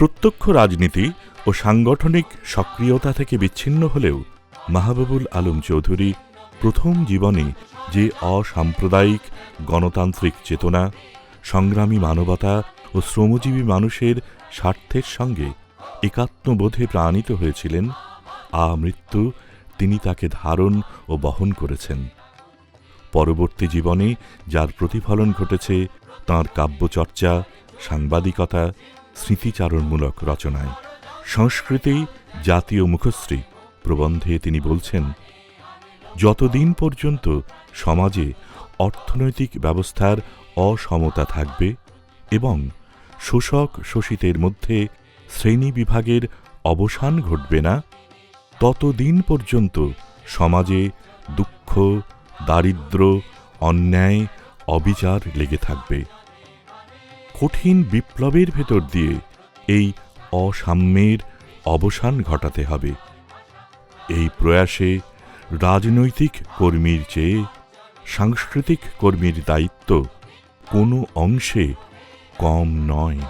প্রত্যক্ষ রাজনীতি ও সাংগঠনিক সক্রিয়তা থেকে বিচ্ছিন্ন হলেও মাহবুবুল আলম চৌধুরী প্রথম জীবনে যে অসাম্প্রদায়িক গণতান্ত্রিক চেতনা, সংগ্রামী মানবতা ও শ্রমজীবী মানুষের স্বার্থের সঙ্গে একাত্মবোধে প্রাণিত হয়েছিলেন, আ মৃত্যু তিনি তাকে ধারণ ও বহন করেছেন। পরবর্তী জীবনে যার প্রতিফলন ঘটেছে তাঁর কাব্যচর্চা, সাংবাদিকতা স্মৃতিচারণমূলক রচনায়। সংস্কৃতি, জাতীয় মুখশ্রী প্রবন্ধে তিনি বলছেন, যতদিন পর্যন্ত সমাজে অর্থনৈতিক ব্যবস্থার অসমতা থাকবে এবং শোষক শোষিতের মধ্যে শ্রেণি বিভাগের অবসান ঘটবে না, ততদিন পর্যন্ত সমাজে দুঃখ, দারিদ্র, অন্যায়, অবিচার লেগে থাকবে। কঠিন বিপ্লবের ভেতর দিয়ে এই অসাম্যের অবসান ঘটাতে হবে। এই প্রয়াসে রাজনৈতিক কর্মীর চেয়ে সাংস্কৃতিক কর্মীর দায়িত্ব কোনো অংশে কম নয়।